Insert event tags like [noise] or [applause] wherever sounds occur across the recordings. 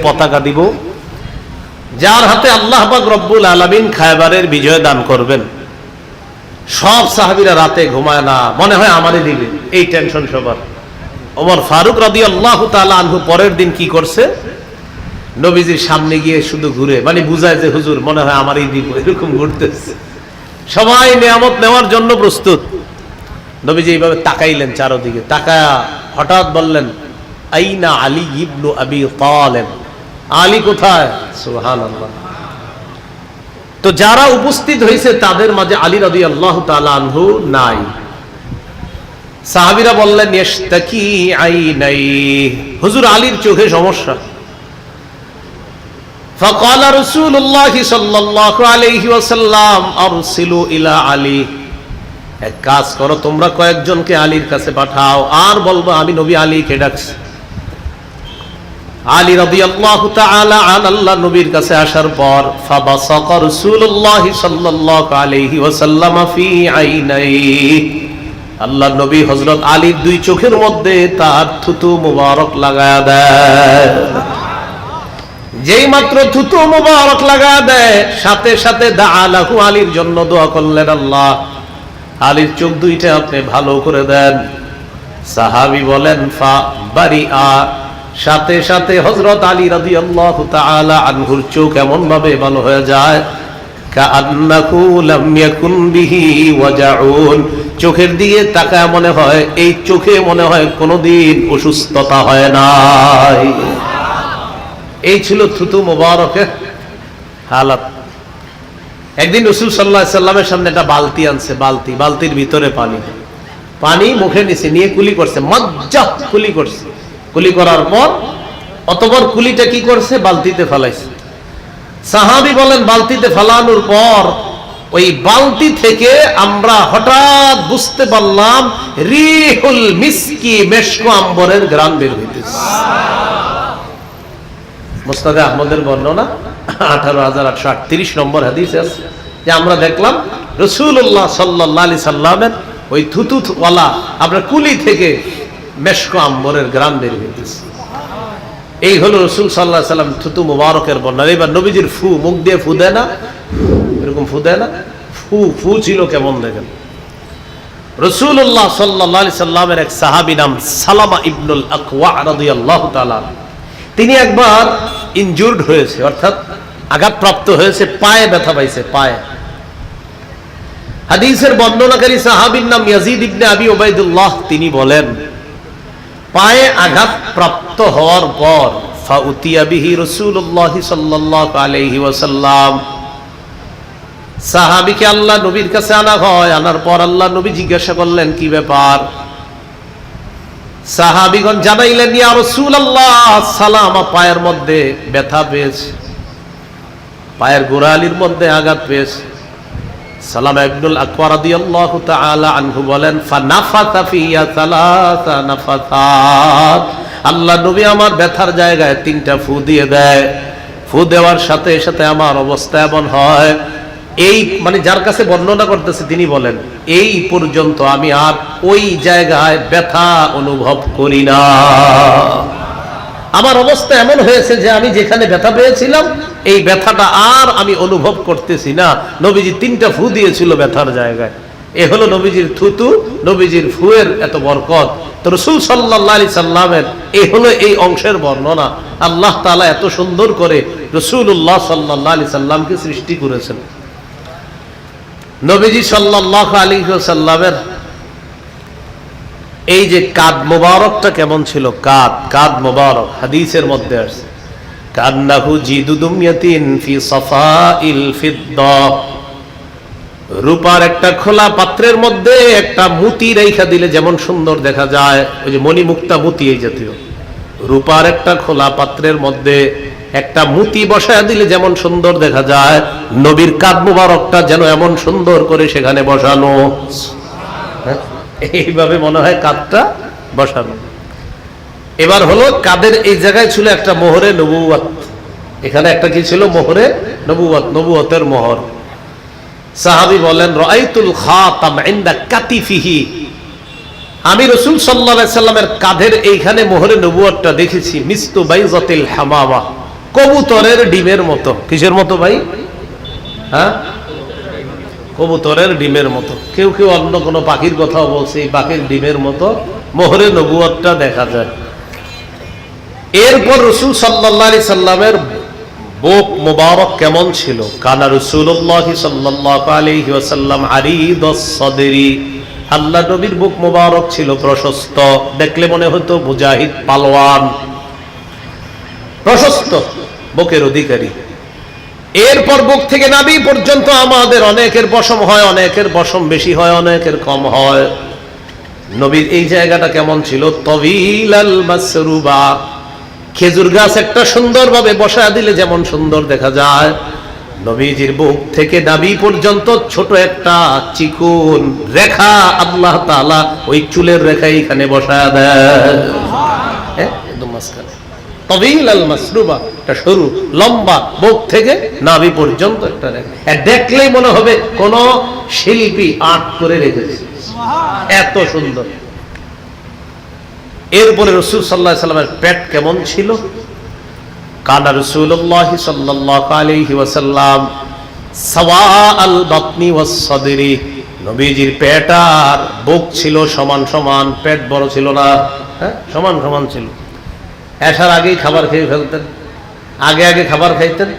পতাকা দিব, যার হাতে আল্লাহ পাক রব্বুল আলামিন খায়বারের বিজয় দান করবেন। সব সাহাবীরা রাতে ঘুমায় না, মনে হয় আমারই দিবে, এই টেনশন সবার। ওমর ফারুক রাদি আল্লাহ আনহু পরের দিন কি করছে? নবীজির সামনে গিয়ে শুধু ঘুরে মানে বুঝায় যে, হুজুর, মনে হয় আমারই দিব, এরকম ঘুরতেছে। সবাই নিয়ামত নেওয়ার জন্য প্রস্তুত। নবীজি এইভাবে তাকাইলেন চারোদিকে, তাকায়া হঠাৎ বললেন, আইনা আলী ইবনু আবি তালেব। আলী কোথায় সুবহানাল্লাহ তো যারা উপস্থিত হয়েছে তাদের মাঝে আলী রাদি আল্লাহ আনহু নাই সাহাবিরা বললেন ইশতাকি আইনাই হুজুর আলীর চোখে সমস্যা فقال رسول الله صلى الله عليه وسلم ارسلوا الى علي এক কাজ করো তোমরা কয়েকজনকে আলীর কাছে পাঠাও আর বলবো আমি নবী আলীকে ডাকছি আলী রাদিয়াল্লাহু আল্লাহ নবীর কাছে আসার পর, ফাবাসাকা আল্লাহ নবী হযরত আলীর দুই চোখের মধ্যে তার থুতু মুবারক লাগায়া দেয়। যেই মাত্র থুতু মুবারক লাগা দেয়, সাথে সাথে দা আলাহু আলীর জন্য দোয়া করলেন আল্লাহ। আলীর চোখ দুইটা আপনি ভালো করে দেন। সাহাবি বলেন, ফা বারি আ সাথে সাথে হজরত আলী রাদি আল্লাহ আনহুর চোখ এমন ভাবে ভালো হয়ে যায় চোখের তাকায় মনে হয়, এই চোখে মনে হয় কোনোদিন অসুস্থতা হয় নাই। এই ছিল থুতু মোবারকের হালাত। একদিন রসুল সাল্লাহ সাল্লামের সামনে একটা বালতি আনছে, বালতি, বালতির ভিতরে পানি। পানি মুখে নিছে নিয়ে কুলি করছে, মজ্জা কুলি করছে। কুলি করার পর অতপর কুলিটা কি করছে? বালতিতে ফেলাইছে। সাহাবি বলেন, বালতিতে ফেলানোর পর ওই বালতি থেকে আমরা হঠাৎ বুঝতে পারলাম, রিহুল মিসকি মেশকো আম্বরের গ্রাম বের হইতেছে। মোস্তাদে আহমদের বর্ণনা, আঠারো হাজার আটশো আটত্রিশ নম্বর হাদিস আছে। যে আমরা দেখলাম রসুল্লাহ সাল্লাহ আলি সাল্লামের ওই থুতুওয়ালা আপনার কুলি থেকে মেশকো আম্বরের গ্রাম বের হইতেছে। এই হলো রসুল সাল্লাহ সাল্লাম থুতু মুবারকের বর্ণনা। এবার নবীজির ফু, মুখ দিয়ে ফু দেয় না? এরকম ফু দেয় না? ফু ফু ছিল কেমন দেখেন? রসুল্লাহ সাল্লাহ সাল্লামের এক সাহাবি নাম সালামা ইবনুল আকওয়া তিনি একবার ইনজুর্ড হয়েছে, অর্থাৎ আঘাতপ্রাপ্ত হয়েছে, পায়ে ব্যথা পাইছে, পায়ে। হাদিসের বর্ণনাকারী সাহাবীর নাম ইয়াজিদ ইবনে আবি ওবাইদুল্লাহ তিনি বলেন পায়ে আঘাত প্রাপ্ত হওয়ার পর, ফাউতিয়া বিহি রাসূলুল্লাহ সাল্লাল্লাহু আলাইহি ওয়াসাল্লাম, সাহাবীকে আল্লাহ নবীর কাছে আনা হয়। আনার পর আল্লাহ নবী জিজ্ঞাসা করলেন, কি ব্যাপার? সাহাবিগণ জানাইলেন, ইয়া রাসূলুল্লাহ, সালাম পায়ের মধ্যে ব্যথা পেয়েছে, পায়ের গোড়ালির মধ্যে আঘাত পেয়েছে। সালাম ইবনুল আকবর রাদিয়াল্লাহু তাআলা আনহু বলেন আল্লাহ নবী আমার ব্যথার জায়গায় তিনটা ফু দিয়ে দেয়। ফু দেওয়ার সাথে সাথে আমার অবস্থা এমন হয়। এই মানে যার কাছে বর্ণনা করতেছে তিনি বলেন, এই পর্যন্ত আমি আর ওই জায়গায় ব্যথা অনুভব করি না। আমার অবস্থা এমন হয়েছে যে আমি যেখানে ব্যথা পেয়েছিলাম, এই ব্যথাটা আর আমি অনুভব করতেছি না। নবীজি তিনটা ফু দিয়েছিল ব্যথার জায়গায়। এ হলো নবীজির থুতু, নবীজির ফুয়ের এত বরকত। তো রসুল সাল্লাহ সাল্লামের এই হলো এই অংশের বর্ণনা। আল্লাহ তালা এত সুন্দর করে রসুল্লাহ সাল্লাহ আলি সাল্লামকে সৃষ্টি করেছেন। নবীজি সাল্লাহ আলী সাল্লামের এই যে কাদ মোবারকটা কেমন ছিল? কাদ কাদ মোবারক, হাদিসের মধ্যে আসছে। কান্নাহু জিদুদুমিয়াতিন ফি সাফাইল ফিদ্দা। রূপার একটা খোলা পাত্রের মধ্যে একটা মুতি রেখা দিলে যেমন সুন্দর দেখা যায়, ওই যে মণিমুক্তা মুতি এই জাতীয়। রূপার একটা খোলা পাত্রের মধ্যে একটা মুতি বসায় দিলে যেমন সুন্দর দেখা যায়, নবীর কাদ মুবারকটা যেন এমন সুন্দর করে সেখানে বসানো। হ্যাঁ? এইভাবে মনে হয় কাদটা বসানো। এবার হলো কাদের এই জায়গায় ছিল একটা মোহরে নবুয়াত এখানে একটা কি ছিল? মোহরে নবুয়াত নবুয়তের মোহর। সাহাবি বলেন রাইতুল কাতিফিহি। আমি রসুল সাল্লামের কাঁধের এইখানে মোহরে নবুয়তটা দেখেছি, মিস্তু বাইজাতিল হামামা। কবুতরের ডিমের মতো। কিসের মতো ভাই? হ্যাঁ? কবুতরের ডিমের মতো। কেউ কেউ অন্য কোনো পাখির কথাও বলছে, এই পাখির ডিমের মতো। মোহরে নবুয়তটা দেখা যায়। এরপর রসুল সাল্লাহ সাল্লামের বুক মুবারক কেমন ছিল? কানা রসুল্লাহ সাল্লাহ সদেরি আল্লাহ নবীর বুক মুবারক ছিল প্রশস্ত। দেখলে মনে হতো মুজাহিদ পালোয়ান। প্রশস্ত, বুকের অধিকারী। এরপর বুক থেকে নাবি পর্যন্ত আমাদের অনেকের বসম হয় অনেকের বসম বেশি হয় অনেকের কম হয়। নবীর এই জায়গাটা কেমন ছিল? খেজুর গাছ একটা সুন্দরভাবে বসা দিলে যেমন সুন্দর দেখা যায়। নবীজির বুক থেকে নাবি পর্যন্ত ছোট একটা চিকুন রেখা আল্লাহ তাআলা ওই চুলের রেখা এখানে বসা দেয়। হ্যাঁ, একদম দেখলেই মনে হবে কোন শিল্পী আর্ট করে রেখেছে এত সুন্দর। এরপরে রসুল সাল্লাহ সাল্লামের পেট কেমন ছিল? কানা রসুল্লাহ সাল্লাহ আলাইহি ওয়াসাল্লাম সাওয়া আল বাতনি নবীজির পেট আর বুক ছিল সমান সমান, পেট বড় ছিল না হ্যাঁ? সমান সমান ছিল। এসার আগেই খাবার খেয়ে ফেলতেন। আগে আগে খাবার খাইতেন।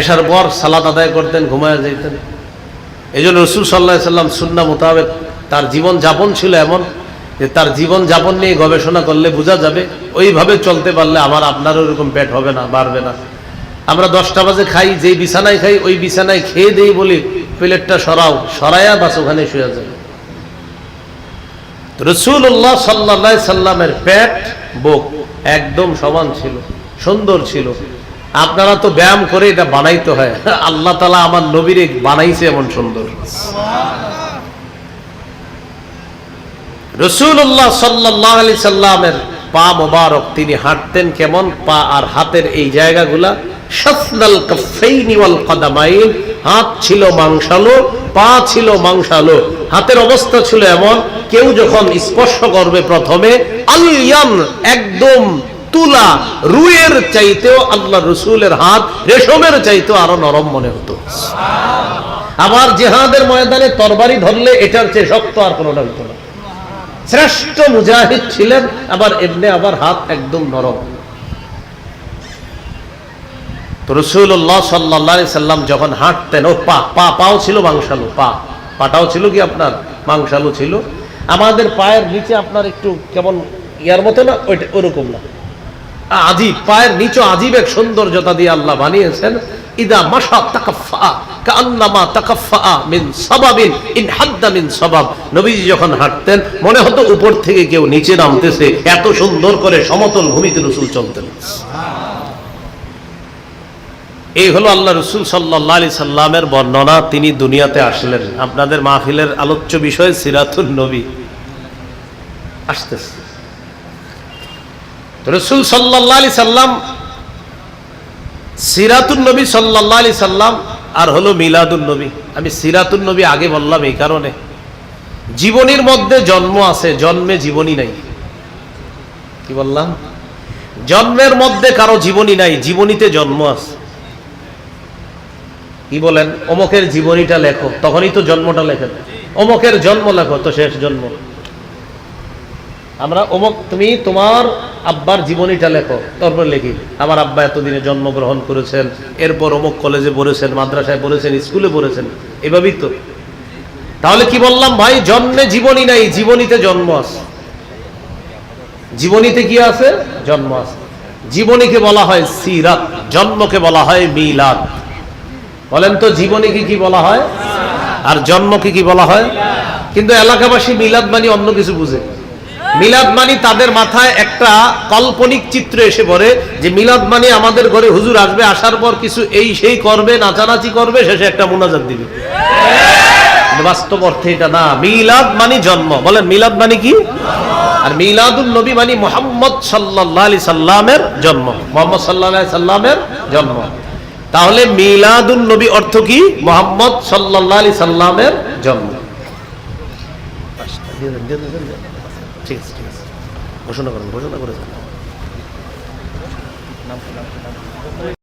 এসার পর সালাদ আদায় করতেন, ঘুমায় যাইতেন। এই জন্য রসুল সাল্লাহ সাল্লাম সুন্না মোতাবেক তার জীবন যাপন ছিল এমন যে তার জীবন যাপন নিয়ে গবেষণা করলে বোঝা যাবে, ওইভাবে চলতে পারলে আমার আপনার ওরকম পেট হবে না, বাড়বে না। আমরা দশটা বাজে খাই, যেই বিছানায় খাই, ওই বিছানায় খেয়ে দেই বলি প্লেটটা সরাও, সরাইয়া বাস ওখানে শুয়ে যাবে। রসুল্লাহ সাল্লা সাল্লামের পেট, বুক একদম সমান ছিল, সুন্দর ছিল। আপনারা তো ব্যায়াম করে এটা বানাইতে হয়। [laughs] আল্লাহ তালা আমার নবীরে বানাইছে এমন সুন্দর। রসুল্লাহ সাল্লাহ আলি সাল্লামের পা মোবারক, তিনি হাঁটতেন কেমন? পা আর হাতের এই জায়গাগুলা হাত ছিল মাংসালো, পা ছিল মাংসালো। হাতের অবস্থা ছিল এমন, কেউ যখন স্পর্শ করবে প্রথমে, আলিয়ান একদম তুলা, রুয়ের চাইতেও আল্লাহ রসুলের হাত, রেশমের চাইতেও আরও নরম মনে হতো। আবার জেহাদের ময়দানে তরবারি ধরলে এটার চেয়ে শক্ত আর কোনোটা হতো না। শ্রেষ্ঠ মুজাহিদ ছিলেন, আবার এমনি আবার হাত একদম নরম তো রসুল্লাহ সাল্লা সাল্লাম যখন হাঁটতেন, ও পা পা, পাও ছিল মাংসালু, পা, পাটাও ছিল কি আপনার মাংসালু ছিল? আমাদের পায়ের নিচে আপনার একটু কেমন ইয়ার মতো না, ওইটা ওরকম না। আজিব, পায়ের নিচে আজিব এক সৌন্দর্যতা দিয়ে আল্লাহ বানিয়েছেন, ইদা মাশা তাকাফা কান্নামা তাকাফা মিন সাবাবিন, ইন হাদ্দা মিন সাবাব। নবীজি যখন হাঁটতেন, মনে হতো উপর থেকে কেউ নিচে নামতেছে, এত সুন্দর করে সমতল ভূমিতে রসুল চলতেন। এই হলো আল্লাহ রসুল সাল্লাহ আলি সাল্লামের বর্ণনা। তিনি দুনিয়াতে আসলেন। আপনাদের মাহফিলের আলোচ্য বিষয় সিরাতুল নবী। আসতেছে। রসুল সাল্লাহ আলি সাল্লাম সিরাতুল নবী সাল্লাহ আলি সাল্লাম, আর হলো মিলাদুল নবী। আমি সিরাতুল নবী আগে বললাম এই কারণে। জীবনীর মধ্যে জন্ম আছে, জন্মে জীবনী নাই। কি বললাম? জন্মের মধ্যে কারও জীবনী নাই, জীবনীতে জন্ম আছে। কি বলেন? অমকের জীবনীটা লেখো, তখনই তো জন্মটা লেখেন। অমকের জন্ম লেখো, তো শেষ জন্ম। আমরা অমক, তুমি তোমার আব্বার জীবনীটা লেখো, তারপর লিখি। আমার আব্বা এতদিনে জন্মগ্রহণ করেছেন, এরপর অমুক কলেজে পড়েছেন, মাদ্রাসায় পড়েছেন, স্কুলে পড়েছেন, এভাবেই তো। তাহলে কি বললাম ভাই, জন্মে জীবনী নাই, জীবনীতে জন্ম আছে। জীবনীতে কি আছে? জন্ম আছে। জীবনীকে বলা হয় সিরাত, জন্মকে বলা হয় মিলাদ। বলেন তো জীবনীকে কি কি বলা হয়? আর জন্মকে কি বলা হয়? কিন্তু এলাকাবাসী মিলাদ মানে অন্য কিছু বুঝে। মিলাদ মানি তাদের মাথায় একটা কাল্পনিক চিত্র এসে পড়ে যে মিলাদ মানে আমাদের ঘরে হুজুর আসবে, আসার পর কিছু এই সেই করবে, নাচানাচি করবে, শেষে একটা মুনাজাত দিবে। বাস্তব অর্থে এটা না। মিলাদ মানে জন্ম। বলেন, মিলাদ মানে কি? আর মিলাদুল নবী মানে মোহাম্মদ সাল্লাহ আলি সাল্লামের জন্ম। মোহাম্মদ সাল্লাহ সাল্লামের জন্ম। তাহলে মিলাদুল নবী অর্থ কি? মোহাম্মদ সাল্লাহ আলী সাল্লামের জন্ম। ঠিক আছে ঠিক আছে। ঘোষণা করেন, ঘোষণা করেছেন